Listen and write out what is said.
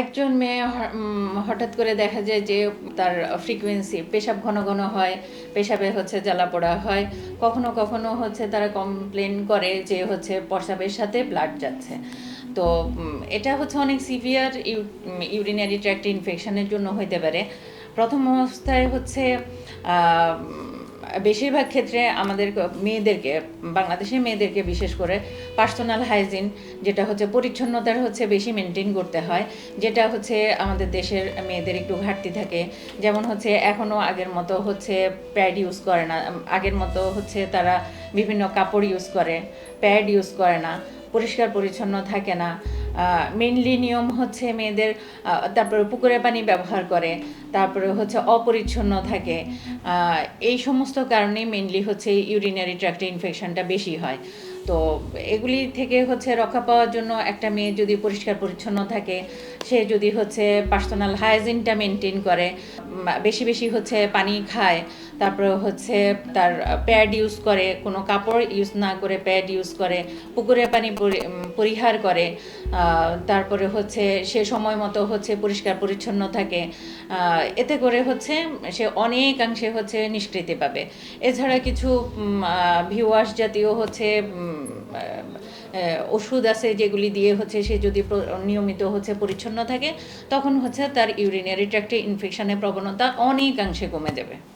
একজন মেয়ে হঠাৎ করে দেখা যায় যে তার ফ্রিকোয়েন্সি পেশাব ঘন ঘন হয়, পেশাবে হচ্ছে জ্বালা পোড়া হয়। কখনো কখনো হচ্ছে তারা কমপ্লেন করে যে হচ্ছে প্রসাবের সাথে ব্লাড যাচ্ছে। তো এটা হচ্ছে অনেক সিভিয়ার ইউরিনারি ট্র্যাক্ট ইনফেকশনের জন্য হইতে পারে। প্রথম অবস্থায় হচ্ছে বেশিরভাগ ক্ষেত্রে আমাদের মেয়েদেরকে, বাংলাদেশের মেয়েদেরকে বিশেষ করে পার্সোনাল হাইজিন যেটা হচ্ছে পরিচ্ছন্নতার হচ্ছে বেশি মেনটেন করতে হয়, যেটা হচ্ছে আমাদের দেশের মেয়েদের একটু ঘাটতি থাকে। যেমন হচ্ছে এখনও আগের মতো হচ্ছে প্যাড ইউজ করে না, আগের মতো হচ্ছে তারা বিভিন্ন কাপড় ইউজ করে প্যাড ইউজ করে না, পরিষ্কার পরিচ্ছন্ন থাকে না। মেনলি নিয়ম হচ্ছে মেয়েদের তারপরে পুকুরে পানি ব্যবহার করে, তারপরে হচ্ছে অপরিচ্ছন্ন থাকে। এই সমস্ত কারণে মেনলি হচ্ছে ইউরিনারি ট্র্যাক্ট ইনফেকশনটা বেশি হয়। তো এগুলি থেকে হচ্ছে রক্ষা পাওয়ার জন্য একটা মেয়ে যদি পরিষ্কার পরিচ্ছন্ন থাকে, সে যদি হচ্ছে পার্সোনাল হাইজিনটা মেনটেন করে বেশি বেশি হচ্ছে পানি খায়, তারপরে হচ্ছে তার প্যাড ইউজ করে, কোনো কাপড় ইউজ না করে প্যাড ইউজ করে পুকুরে পানি পরিহার করে তারপরে হচ্ছে সে সময় মতো হচ্ছে পরিষ্কার পরিচ্ছন্ন থাকে। এতে করে হচ্ছে সে অনেকাংশে হচ্ছে নিষ্কৃতি পাবে। এছাড়া কিছু ভিওয়াস জাতীয় হচ্ছে ওষুধ আছে যেগুলি দিয়ে হচ্ছে সে যদি নিয়মিত হচ্ছে পরিচ্ছন্ন থাকে, তখন হচ্ছে তার ইউরিনারি ট্র্যাক্টে ইনফেকশনের প্রবণতা অনেকাংশে কমে যাবে।